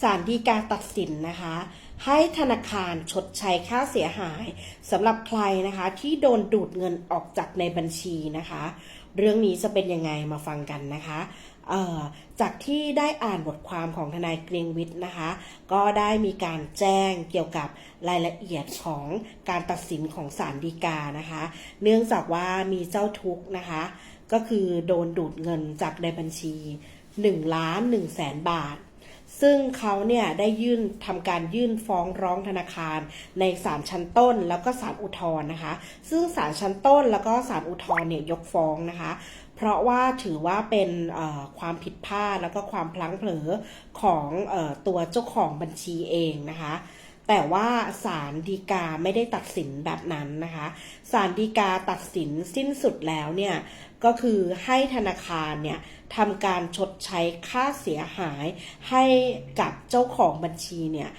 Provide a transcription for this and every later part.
ศาลฎีกาตัดสินนะคะ ให้ธนาคารชดใช้ค่าเสียหายสำหรับใครนะคะที่โดนดูดเงินออกจากในบัญชีนะคะ เรื่องนี้จะเป็นยังไงมาฟังกันนะคะจากที่ได้อ่านบทความของทนายเกรียงวิทย์นะคะ ก็ได้มีการแจ้งเกี่ยวกับรายละเอียดของการตัดสินของศาลฎีกานะคะ เนื่องจากว่ามีเจ้าทุกข์นะคะ ก็คือโดนดูดเงินจากในบัญชี1ล้าน1แสนบาท ซึ่งเขาเนี่ยได้ยื่นทำการยื่นฟ้องร้องธนาคารในศาลชั้นต้นแล้วก็ศาลอุทธรณ์นะคะ ซึ่งศาลชั้นต้นแล้วก็ศาลอุทธรณ์เนี่ยยกฟ้องนะคะ เพราะว่าถือว่าเป็นความผิดพลาดแล้วก็ความพลั้งเผลอของอตัวเจ้าของบัญชีเองนะคะ แต่ว่าศาลฎีกาไม่ได้ตัดสินแบบนั้นนะคะศาลฎีกาตัดสินสิ้นสุดแล้วเนี่ยก็คือให้ธนาคารเนี่ยทำการชดใช้ค่าเสียหายให้กับเจ้าของบัญชีเนี่ย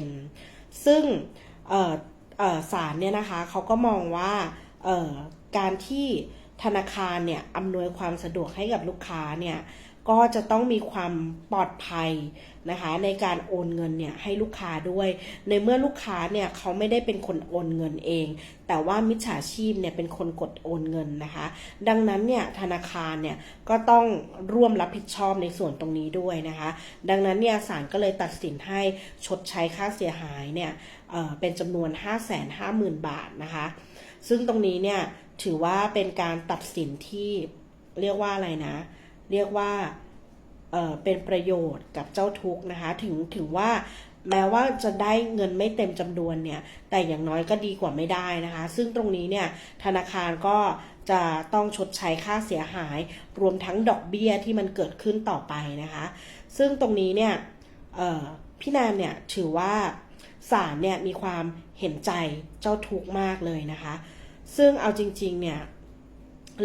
50%ซึ่งเอ่อเอ่อศาลเนี่ยนะคะเขาก็มองว่าการที่ธนาคารเนี่ยอำนวยความสะดวกให้กับลูกค้าเนี่ย ก็จะต้องมีความปลอดภัยนะคะในการโอนเงินเนี่ยให้ลูกค้าด้วย ในเมื่อลูกค้าเนี่ยเขาไม่ได้เป็นคนโอนเงินเอง แต่ว่ามิจฉาชีพเนี่ยเป็นคนกดโอนเงินนะคะ ดังนั้นเนี่ยธนาคารเนี่ยก็ต้องร่วมรับผิดชอบในส่วนตรงนี้ด้วยนะคะ ดังนั้นเนี่ยศาลก็เลยตัดสินให้ชดใช้ค่าเสียหายเนี่ยเเป็นจำนวน 5 5 0 0 0 0 บาทนะคะ ซึ่งตรงนี้เนี่ยถือว่าเป็นการตัดสินที่เรียกว่าอะไรนะ เรียกว่าเเป็นประโยชน์กับเจ้าทุกนะคะ ถึงถึงว่าแม้ว่าจะได้เงินไม่เต็มจำนวนเนี่ย แต่อย่างน้อยก็ดีกว่าไม่ได้นะคะ ซึ่งตรงนี้เนี่ยธนาคารก็จะต้องชดใช้ค่าเสียหาย รวมทั้งดอกเบี้ยที่มันเกิดขึ้นต่อไปนะคะ ซึ่งตรงนี้เนี่ยพี่แนนเนี่ยถือว่าศาลเนี่ยมีความเห็นใจเจ้าทุกข์มากเลยนะคะ ซึ่งเอาจริงๆเนี่ย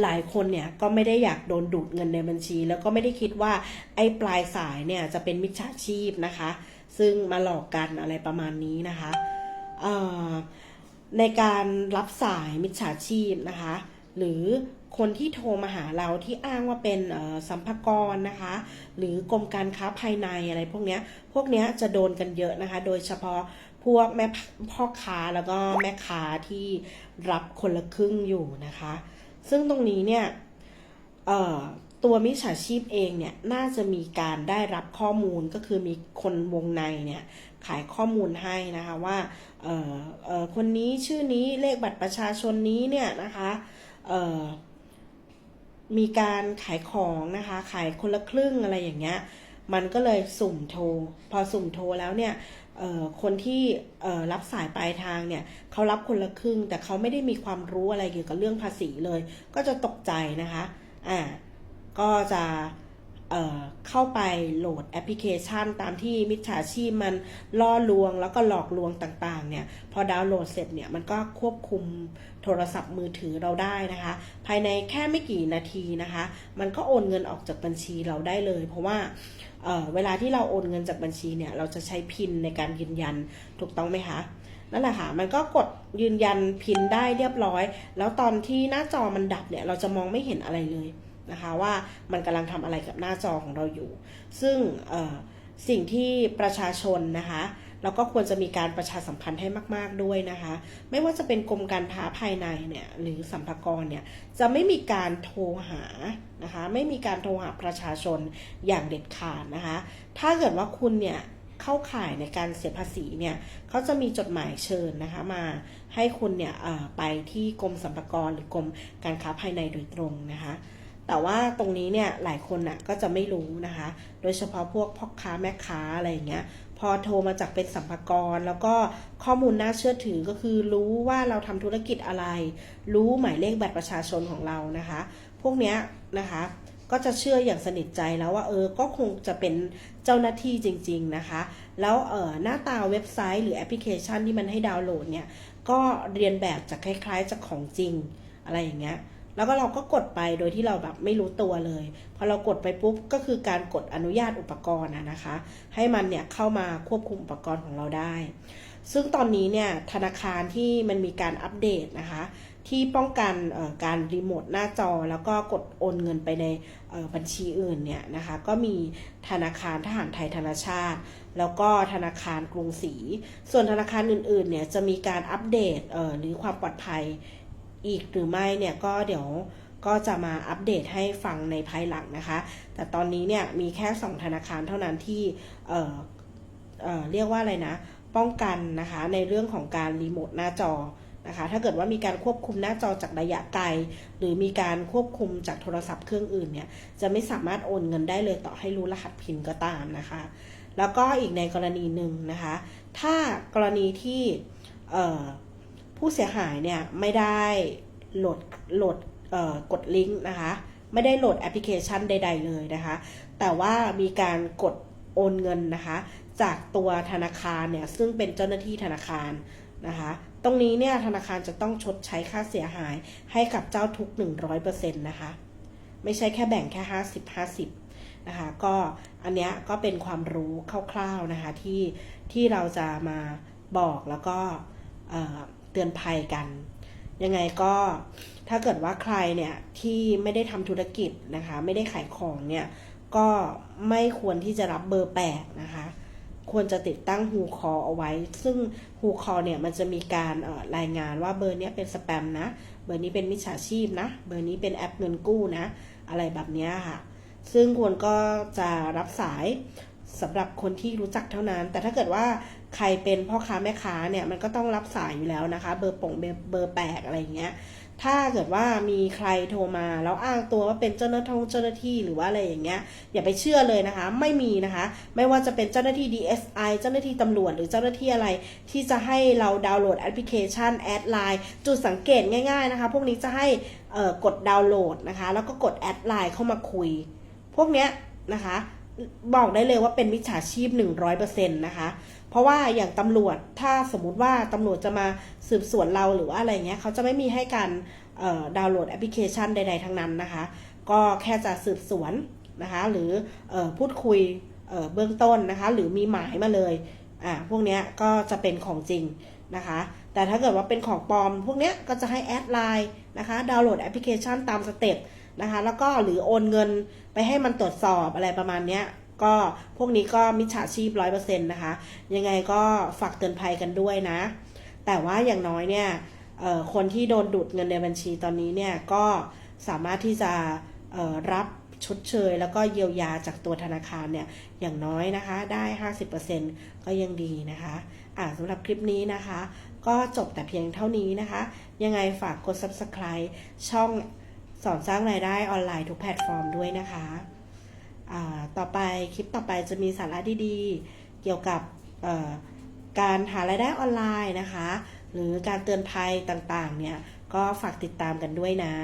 หลายคนเนี่ยก็ไม่ได้อยากโดนดูดเงินในบัญชี แล้วก็ไม่ได้คิดว่าไอ้ปลายสายเนี่ยจะเป็นมิจฉาชีพนะคะ ซึ่งมาหลอกกันอะไรประมาณนี้นะคะในการรับสายมิจฉาชีพนะคะ หรือคนที่โทรมาหาเราที่อ้างว่าเป็นสัมภากรนะคะ หรือกรมการค้าภายในอะไรพวกเนี้ยพวกเนี้ยจะโดนกันเยอะนะคะ โดยเฉพาะพวกแม่พ่อค้าแล้วก็แม่ค้าที่รับคนละครึ่งอยู่นะคะ ซึ่งตรงนี้เนี่ยตัวมิจฉาชีพเองเนี่ยน่าจะมีการได้รับข้อมูลก็คือมีคนวงในเนี่ยขายข้อมูลให้นะคะว่าคนนี้ชื่อนี้เลขบัตรประชาชนนี้เนี่ยนะคะมีการขายของนะคะขายคนละครึ่งอะไรอย่างเงี้ยมันก็เลยสุ่มโทร พอสุ่มโทรแล้วเนี่ย คนที่รับสายปลายทางเนี่ยเขารับคนละครึ่ง แต่เขาไม่ได้มีความรู้อะไรเกี่ยวกับเรื่องภาษีเลย ก็จะตกใจนะคะอ่าก็จะเเข้าไปโหลดแอปพลิเคชัน ตามที่มิจฉาชีพมันล่อลวงแล้วก็หลอกลวงต่างๆเนี่ยพอดาวน์โหลดเสร็จเนี่ยมันก็ควบคุมโทรศัพท์มือถือเราได้นะคะ ภายในแค่ไม่กี่นาทีนะคะ มันก็โอนเงินออกจากบัญชีเราได้เลย เพราะว่า เเวลาที่เราโอนเงินจากบัญชีเนี่ย เราจะใช้พินในการยืนยันถูกต้องไหมคะนั่นแหละค่ะ มันก็กดยืนยันพินได้เรียบร้อย แล้วตอนที่หน้าจอมันดับเนี่ย เราจะมองไม่เห็นอะไรเลยนะคะว่ามันกำลังทำอะไรกับหน้าจอของเราอยู่ ซึ่งสิ่งที่ประชาชนนะคะ เราก็ควรจะมีการประชาสัมพันธ์ให้มาก ๆด้วยนะคะ ไม่ว่าจะเป็นกรมการค้าภายในเนี่ยหรือสัมภากรเนี่ยจะไม่มีการโทรหานะคะไม่มีการโทรหาประชาชนอย่างเด็ดขาดนะคะ ถ้าเกิดว่าคุณเนี่ยเข้าข่ายในการเสียภาษีเนี่ยเขาจะมีจดหมายเชิญนะคะมาให้คุณเนี่ยไปที่กรมสรรพากรหรือกรมการค้าภายในโดยตรงนะคะ แต่ว่าตรงนี้เนี่ยหลายคนน่ะก็จะไม่รู้นะคะ โดยเฉพาะพวกพ่อค้าแม่ค้าอะไรอย่างเงี้ย พอโทรมาจากเป็นสัมภากร แล้วก็ข้อมูลน่าเชื่อถือก็คือรู้ว่าเราทำธุรกิจอะไร รู้หมายเลขบัตรประชาชนของเรานะคะ พวกเนี้ยนะคะก็จะเชื่ออย่างสนิทใจแล้วว่าเออ ก็คงจะเป็นเจ้าหน้าที่จริง ๆนะคะ แล้วเออหน้าตาเว็บไซต์หรือแอปพลิเคชันที่มันให้ดาวน์โหลดเนี่ย ก็เรียนแบบจากคล้ายๆจากของจริงอะไรอย่างเงี้ย แล้วก็เราก็กดไปโดยที่เราแบบไม่รู้ตัวเลย พอเรากดไปปุ๊บก็คือการกดอนุญาตอุปกรณ์นะคะ ให้มันเนี่ยเข้ามาควบคุมอุปกรณ์ของเราได้ ซึ่งตอนนี้เนี่ยธนาคารที่มันมีการอัปเดตนะคะ ที่ป้องกันการรีโมทหน้าจอ แล้วก็กดโอนเงินไปในบัญชีอื่นเนี่ยนะคะก็มีธนาคารทหารไทยธนาชาติ แล้วก็ธนาคารกรุงศรีส่วนธนาคารอื่นๆเนี่ยจะมีการอัปเดตหรือความปลอดภัย อีกหรือไม่เนี่ยก็เดี๋ยวก็จะมาอัปเดตให้ฟังในภายหลังนะคะ แต่ตอนนี้เนี่ยมีแค่ 2 ธนาคารเท่านั้นที่เอ่อเอ่อเรียกว่าอะไรนะ ป้องกันนะคะในเรื่องของการรีโมทหน้าจอนะคะ ถ้าเกิดว่ามีการควบคุมหน้าจอจากระยะไกล หรือมีการควบคุมจากโทรศัพท์เครื่องอื่นเนี่ยจะไม่สามารถโอนเงินได้เลยต่อให้รู้รหัสพินก็ตามนะคะ แล้วก็อีกในกรณีหนึ่งนะคะ ถ้ากรณีที่เอ่อ ผู้เสียหายเนี่ยไม่ได้โหลดโหลดกดลิงก์นะคะ ไม่ได้โหลดแอปพลิเคชันใด ๆ เลยนะคะ แต่ว่ามีการกดโอนเงินนะคะ จากตัวธนาคารเนี่ยซึ่งเป็นเจ้าหน้าที่ธนาคารนะคะ ตรงนี้เนี่ยธนาคารจะต้องชดใช้ค่าเสียหายให้กับเจ้าทุก 100%นะคะ ไม่ใช่แค่แบ่งแค่ 50 50นะคะ ก็อันเนี้ยก็เป็นความรู้คร่าวๆนะคะที่ที่เราจะมาบอกแล้วก็ เตือนภัยกัน ยังไงก็ถ้าเกิดว่าใครเนี่ยที่ไม่ได้ทำธุรกิจนะคะ ไม่ได้ขายของเนี่ยก็ไม่ควรที่จะรับเบอร์แปลกนะคะ ควรจะติดตั้งฮูคอเอาไว้ ซึ่งฮูคอเนี่ยมันจะมีการรายงานว่าเบอร์เนี้ยเป็นสแปมนะ เบอร์นี้เป็นมิจฉาชีพนะ เบอร์นี้เป็นแอปเงินกู้นะ อะไรแบบนี้ค่ะ ซึ่งควรก็จะรับสาย สำหรับคนที่รู้จักเท่านั้น แต่ถ้าเกิดว่าใครเป็นพ่อค้าแม่ค้าเนี่ยมันก็ต้องรับสายอยู่แล้วนะคะ เบอร์ป่งเบอร์แปลกอะไรอย่างเงี้ย ถ้าเกิดว่ามีใครโทรมาแล้วอ้างตัวว่าเป็นเจ้าหน้าที่เจ้าหน้าที่หรือว่าอะไรอย่างเงี้ยอย่าไปเชื่อเลยนะคะ ไม่มีนะคะ ไม่ว่าจะเป็นเจ้าหน้าที่ DSI เจ้าหน้าที่ตำรวจหรือเจ้าหน้าที่อะไร ที่จะให้เราดาวน์โหลดแอปพลิเคชันแอดไลน์จุดสังเกตง่าย ๆนะคะ พวกนี้จะให้กดดาวน์โหลดนะคะ แล้วก็กดแอดไลน์เข้ามาคุย พวกเนี้ยนะคะ บอกได้เลยว่าเป็นมิจฉาชีพ 100%นะคะ เพราะว่าอย่างตำรวจถ้าสมมุติว่าตำรวจจะมาสืบสวนเราหรือว่าอะไรเงี้ยเขาจะไม่มีให้การดาวน์โหลดแอปพลิเคชันใด ๆ ทั้งนั้นนะคะ ก็แค่จะสืบสวนนะคะ หรืออพูดคุยเเบื้องต้นนะคะ หรือมีหมายมาเลยอ่าพวกเนี้ยก็จะเป็นของจริงนะคะ แต่ถ้าเกิดว่าเป็นของปลอม พวกเนี้ยก็จะให้แอดไลน์นะคะ ดาวน์โหลดแอปพลิเคชันตามสเต็ป นะคะ แล้วก็หรือโอนเงินไปให้มันตรวจสอบอะไรประมาณเนี้ยก็พวกนี้ก็มิจฉาชีพร้อยเปอร์เซ็นต์นะคะ ยังไงก็ฝากเตือนภัยกันด้วยนะ แต่ว่าอย่างน้อยเนี่ยคนที่โดนดูดเงินในบัญชีตอนนี้เนี่ยก็สามารถที่จะรับชดเชย แล้วก็เยียวยาจากตัวธนาคารเนี่ยอย่างน้อยนะคะได้ 50%ก็ยังดีนะคะอ่าสำหรับคลิปนี้นะคะ ก็จบแต่เพียงเท่านี้นะคะ ยังไงฝากกด subscribe ช่อง สอนสร้างรายได้ออนไลน์ทุกแพลตฟอร์มด้วยนะคะต่อไปคลิปต่อไปจะมีสาระดีๆ เกี่ยวกับการหารายได้ออนไลน์นะคะ หรือการเตือนภัยต่างๆเนี่ยก็ฝากติดตามกันด้วยนะ